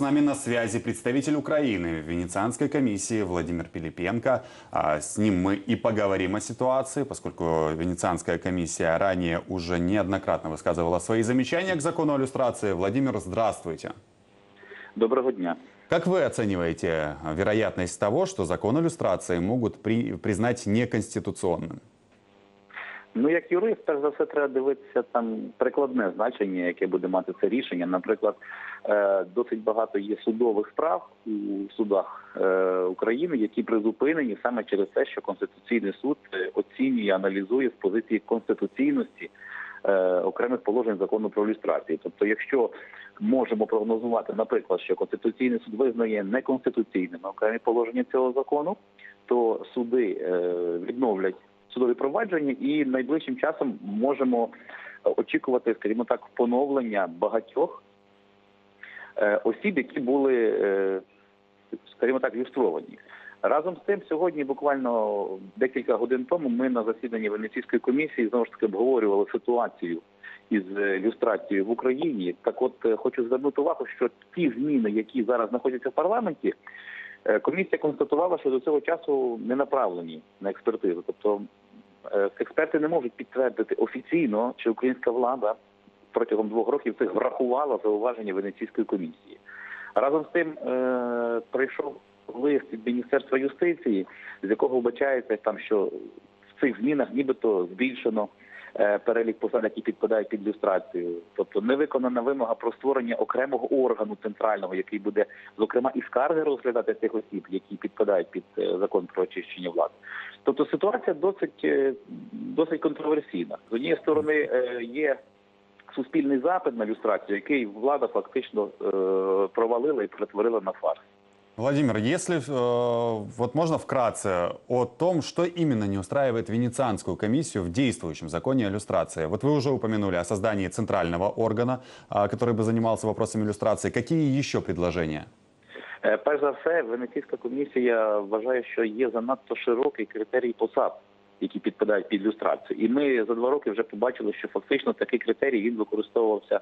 с нами на связи представитель Украины в Венецианской комиссии Владимир Пилипенко. А, С ним мы и поговорим о ситуации, поскольку Венецианская комиссия ранее уже неоднократно высказывала свои замечания к закону о иллюстрации. Владимир, здравствуйте. Доброго дня. Как вы оцениваете вероятность того, что закон о иллюстрации могут при- признать неконституционным? Ну, як юрист, перш за все, треба дивитися там прикладне значення, яке буде мати це рішення. Наприклад, е, досить багато є судових справ у судах е, України, які призупинені саме через те, що Конституційний суд е, оцінює, аналізує з позиції конституційності окремих положень закону про люстрацію. Тобто, якщо можемо прогнозувати, наприклад, що Конституційний суд визнає неконституційними окремі положення цього закону, то суди відновлять судові провадження, і найближчим часом можемо очікувати, скажімо так, поновлення багатьох е, осіб, які були, е, скажімо так, люстровані. Разом з тим, сьогодні, буквально декілька годин тому, ми на засіданні Венеційської комісії знову ж таки обговорювали ситуацію із е, люстрацією в Україні. Так, от хочу звернути увагу, що ті зміни, які зараз знаходяться в парламенті, комісія констатувала, що до цього часу не направлені на експертизу. Тобто е, експерти не можуть підтвердити офіційно, чи українська влада протягом двох років цих врахувала зауваження Венеційської комісії. Разом з тим е, прийшов лист від Міністерства юстиції, з якого вбачається там, що в цих змінах нібито збільшено е, перелік посад, які підпадають під люстрацію. Тобто не виконана вимога про створення окремого органу центрального, який буде зокрема і скарги розглядати тих осіб, які підпадають під е, закон про очищення влади. Тобто ситуація досить е, досить контроверсійна. З однієї сторони е, є суспільний запит на люстрацію, який влада фактично е, провалила і перетворила на фарс. Владимир, если э, вот можно вкратце о том, что именно не устраивает Венецианскую комиссию в действующем законе о иллюстрации. Вот вы уже упомянули о создании центрального органа, а, который бы занимался вопросами иллюстрации. Какие еще предложения? Е, Перш за все, Венеційська комісія вважає, що є занадто широкий критерій посад, Які підпадають під люстрацію. І ми за два роки вже побачили, що фактично такий критерій він використовувався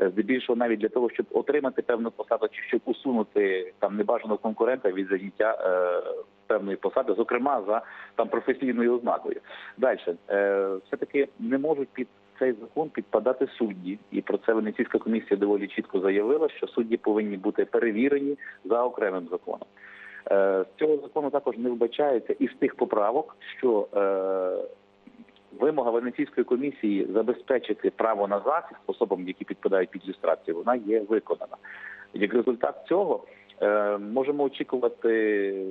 е, здебільшого навіть для того, щоб отримати певну посаду, чи щоб усунути там небажаного конкурента від заняття е, певної посади, зокрема за там професійною ознакою. Далі е, все таки не можуть під цей закон підпадати судді, і про це Венеційська комісія доволі чітко заявила, що судді повинні бути перевірені за окремим законом. Е, З цього закону також не вбачається із тих поправок, що е, вимога Венеційської комісії забезпечити право на захист особам, які підпадають під люстрацію, вона є виконана. Як результат цього е, можемо очікувати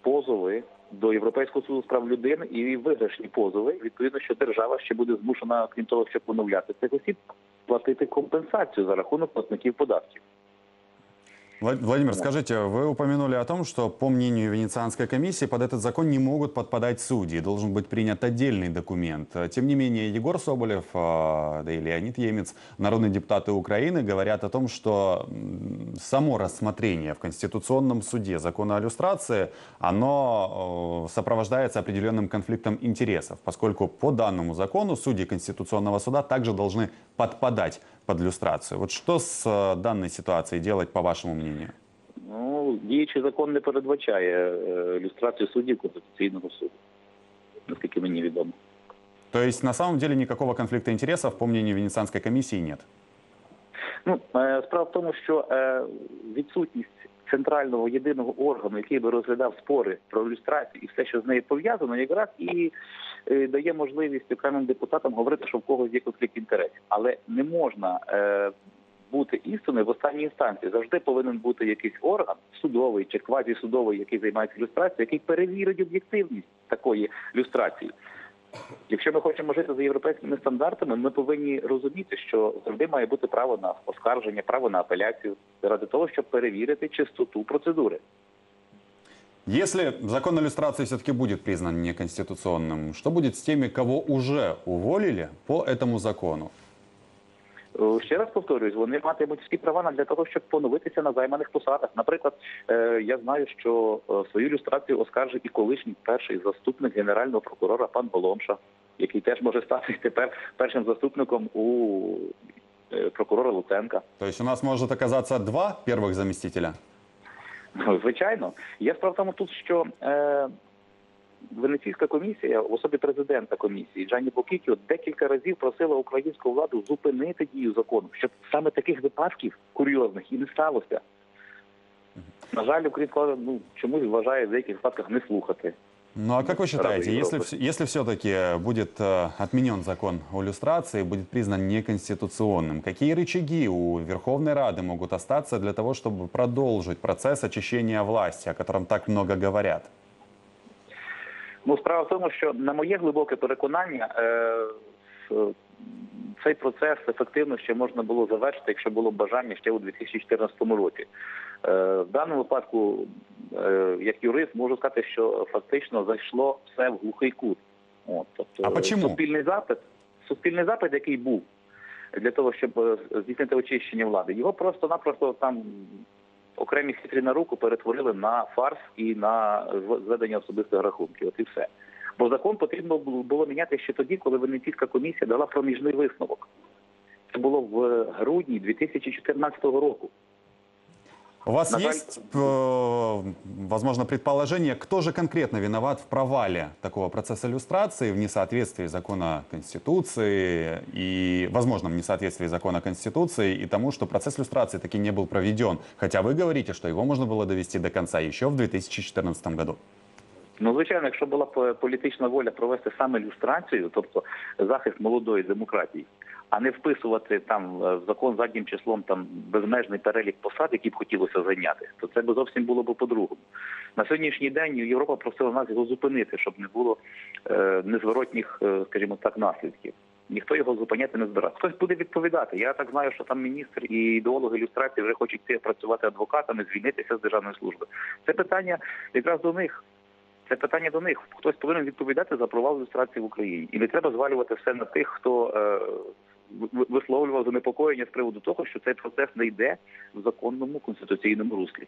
позови до Європейського суду з прав людини і виграшні позови. Відповідно, що держава ще буде змушена, крім того, щоб поновляти цих осіб, платити компенсацію за рахунок платників податків. Влад- Владимир, скажите, вы упомянули о том, что, по мнению Венецианской комиссии, под этот закон не могут подпадать судьи. Должен быть принят отдельный документ. Тем не менее, Егор Соболев, а, да и Леонид Емец, народные депутаты Украины, говорят о том, что само рассмотрение в Конституционном суде закона о иллюстрации, оно сопровождается определенным конфликтом интересов, поскольку по данному закону судьи Конституционного суда также должны подпадать под люстрацию. Вот что с э, данной ситуацией делать, по вашему мнению? Ну, діючий закон не передбачає е, люстрацію суддів Конституційного суду, наскільки мені відомо. То есть на самом деле никакого конфликта интересов, по мнению Венецианской комиссии, нет. Ну е, справа в тому, що е, відсутність центрального єдиного органу, який би розглядав спори про люстрацію і все, що з нею пов'язано, якраз і е, дає можливість окремим депутатам говорити, що в когось є конфлікт інтересів, але не можна. Е, бути істиною в останній інстанції завжди повинен бути якийсь орган судовий чи квазісудовий, який займається люстрацією, який перевірить об'єктивність такої люстрації. Якщо ми хочемо жити за європейськими стандартами, ми повинні розуміти, що завжди має бути право на оскарження, право на апеляцію заради того, щоб перевірити чистоту процедури. Если закон о иллюстрации все-таки будет признан неконституционным, что будет с теми, кого уже уволили по этому закону? Е, Ще раз повторюсь, вони матимуть всі права для того, щоб поновитися на займаних посадах. Наприклад, е, я знаю, що е, свою люстрацію оскаржив і колишній перший заступник генерального прокурора пан Боломша, який теж може стати тепер першим заступником у прокурора Луценка. То есть у нас может оказаться два первых заместителя? Ну, Звичайно, є справа тому тут, що е, Венеційська комісія, в особі президента комісії Джанні Бокікіо, декілька разів просила українську владу зупинити дію закону, щоб саме таких випадків курйозних і не сталося. На жаль, українська влада ну, чомусь вважає в деяких випадках не слухати. Ну а как вы считаете, Рады если, Европы. вс- если все-таки будет э, отменен закон о иллюстрации, будет признан неконституционным, какие рычаги у Верховной Рады могут остаться для того, чтобы продолжить процесс очищения власти, о котором так много говорят? Ну, справа в тому, що на моє глибоке переконання, е, цей процес ефективно ще можна було завершити, якщо було бажання ще у 2014 році. Е, в даному випадку, е, як юрист, можу сказати, що фактично зайшло все в глухий кут. От, тобто, А суспільний запит, суспільний запит, який був для того, щоб здійснити очищення влади, його просто-напросто там окремі хитрі на руку перетворили на фарс і на зведення особистих рахунків. От і все. Бо закон потрібно було міняти ще тоді, коли Венеційська комісія дала проміжний висновок. Це було в грудні 2014 року. У вас На жаль- есть, э, возможно, предположение, кто же конкретно виноват в провале такого процесса иллюстрации в несоответствии закона Конституции и, возможном несоответствии закона Конституции и тому, что процесс иллюстрации таки не был проведен? Хотя вы говорите, что его можно было довести до конца еще в 2014 году. Ну, звичайно, якщо була політична воля провести саме люстрацію, тобто захист молодої демократії, а не вписувати там е, в закон заднім числом там безмежний перелік посад, які б хотілося зайняти, то це б зовсім було б по-другому. На сьогоднішній день Європа просила нас його зупинити, щоб не було е, незворотніх, е, скажімо так, наслідків. Ніхто його зупиняти не збирає. Хтось буде відповідати. Я так знаю, що там міністр і ідеологи ілюстрації вже хочуть йти працювати адвокатами, звільнитися з державної служби. Це питання якраз до них. Це питання до них. Хтось повинен відповідати за провал ілюстрації в Україні, і не треба звалювати все на тих, хто е, висловлював занепокоєння з приводу того, що цей процес не йде в законному конституційному руслі.